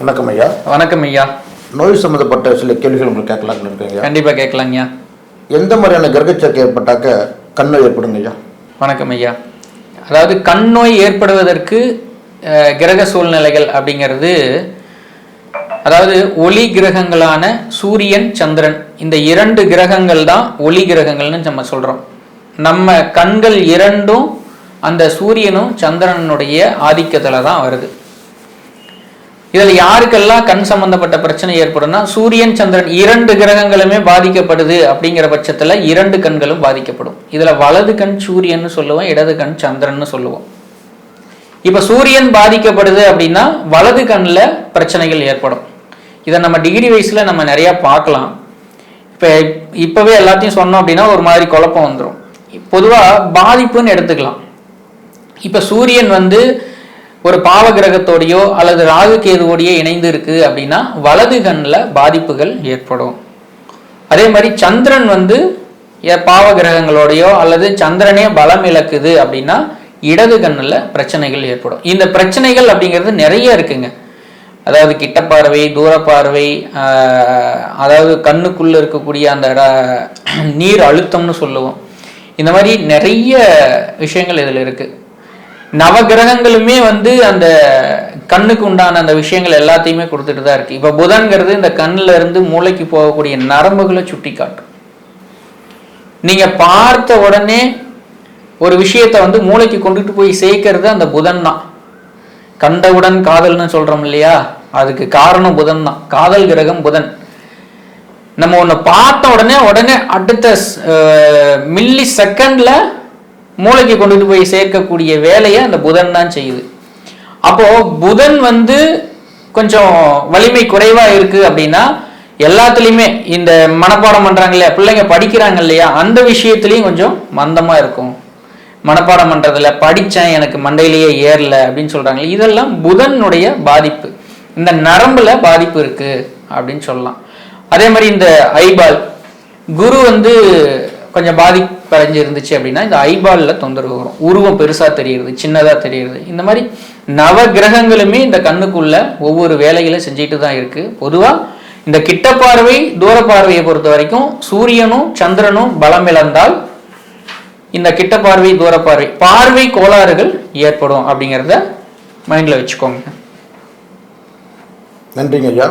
வணக்கம் ஐயா. வணக்கம் ஐயா. நோய் சம்மந்தப்பட்ட சில கேள்விகள் உங்களுக்கு கேட்கலாம்னு இருக்கேங்க ஐயா. கண்டிப்பா கேட்கலாங்கய்யா எந்த மாதிரியான கிரகச்சேர்க்கை ஏற்பட்டாக்க கண் நோய் ஏற்படுங்க ஐயா? வணக்கம் ஐயா. அதாவது கண் நோய் ஏற்படுவதற்கு கிரக சூழ்நிலைகள் அப்படிங்கிறது அதாவது ஒளி கிரகங்களான சூரியன் சந்திரன் இந்த இரண்டு கிரகங்கள் தான் ஒளி கிரகங்கள்னு நம்ம சொல்றோம். நம்ம கண்கள் இரண்டும் அந்த சூரியனும் சந்திரனுடைய ஆதிக்கத்துல தான் வருது. இதில் யாருக்கெல்லாம் கண் சம்பந்தப்பட்ட பிரச்சனை ஏற்படும்னா சூரியன் சந்திரன் இரண்டு கிரகங்களுமே பாதிக்கப்படுது அப்படிங்கிற பட்சத்தில் இரண்டு கண்களும் பாதிக்கப்படும். இதில் வலது கண் சூரியன்னு சொல்லுவோம் இடது கண் சந்திரன்னு சொல்லுவோம். இப்போ சூரியன் பாதிக்கப்படுது அப்படின்னா வலது கண்ணில் பிரச்சனைகள் ஏற்படும். இதை நம்ம டிகிரி வைஸில் நம்ம நிறையா பார்க்கலாம். இப்போ இப்போவே எல்லாத்தையும் சொன்னோம் அப்படின்னா ஒரு மாதிரி குழப்பம் வந்துடும் பொதுவாக பாதிப்புன்னு எடுத்துக்கலாம். இப்போ சூரியன் வந்து ஒரு பாவ கிரகத்தோடையோ அல்லது ராகு கேதுவோடையோ இணைந்து இருக்கு அப்படின்னா வலது கண்ணில் பாதிப்புகள் ஏற்படும். அதே மாதிரி சந்திரன் வந்து பாவ கிரகங்களோடையோ அல்லது சந்திரனே பலம் இழக்குது அப்படின்னா இடது கண்ணில் பிரச்சனைகள் ஏற்படும். இந்த பிரச்சனைகள் அப்படிங்கிறது நிறைய இருக்குங்க. அதாவது கிட்ட பார்வை தூர பார்வை அதாவது கண்ணுக்குள்ளே இருக்கக்கூடிய அந்த நீர் அழுத்தம்னு சொல்லுவோம். இந்த மாதிரி நிறைய விஷயங்கள் இதில் இருக்குது நவ நவகிரகங்களுமே வந்து அந்த கண்ணுக்கு உண்டான அந்த விஷயங்கள் எல்லாத்தையுமே கொடுத்துட்டு தான் இருக்கு. இப்போ புதன்கிறது இந்த கண்ணுல இருந்து மூளைக்கு போகக்கூடிய நரம்புகளை சுட்டி காட்டும் நீங்கள் பார்த்த உடனே ஒரு விஷயத்தை வந்து மூளைக்கு கொண்டுட்டு போய் சேர்க்கறது அந்த புதன் தான். கண்டவுடன் காதல்னு சொல்கிறோம் இல்லையா? அதுக்கு காரணம் புதன் தான். காதல் கிரகம் புதன். நம்ம ஒன்று பார்த்த உடனே உடனே அடுத்த மில்லி செகண்டில் மூளைக்கு கொண்டுட்டு போய் சேர்க்கக்கூடிய வேலையை அந்த புதன் தான் செய்யுது. அப்போ புதன் வந்து கொஞ்சம் வலிமை குறைவா இருக்கு அப்படின்னா எல்லாத்துலேயுமே இந்த மனப்பாடம் பண்றாங்க இல்லையா பிள்ளைங்க படிக்கிறாங்க இல்லையா அந்த விஷயத்துலையும் கொஞ்சம் மந்தமா இருக்கும். மனப்பாடம் பண்றதுல படித்தேன் எனக்கு மண்டையிலேயே ஏறல அப்படின்னு சொல்றாங்க இதெல்லாம் புதனுடைய பாதிப்பு. இந்த நரம்புல பாதிப்பு இருக்கு அப்படின்னு சொல்லலாம். அதே மாதிரி இந்த ஐபால் குரு வந்து கொஞ்சம் பாதிப்படைஞ்சு இருந்துச்சு அப்படின்னா இந்த ஐபாலில் தொந்தரவு வரும். உருவம் பெருசாக தெரியுது சின்னதாக தெரியுது இந்த மாதிரி நவ கிரகங்களுமே இந்த கண்ணுக்குள்ள ஒவ்வொரு வேலைகளை செஞ்சுட்டு தான் இருக்குது பொதுவாக இந்த கிட்ட பார்வை தூர பார்வையை பொறுத்த வரைக்கும் சூரியனும் சந்திரனும் பலம் இழந்தால் இந்த கிட்ட பார்வை தூர பார்வை பார்வை கோளாறுகள் ஏற்படும் அப்படிங்கிறத மைண்டில் வச்சுக்கோங்க. நன்றிங்க ஐயா.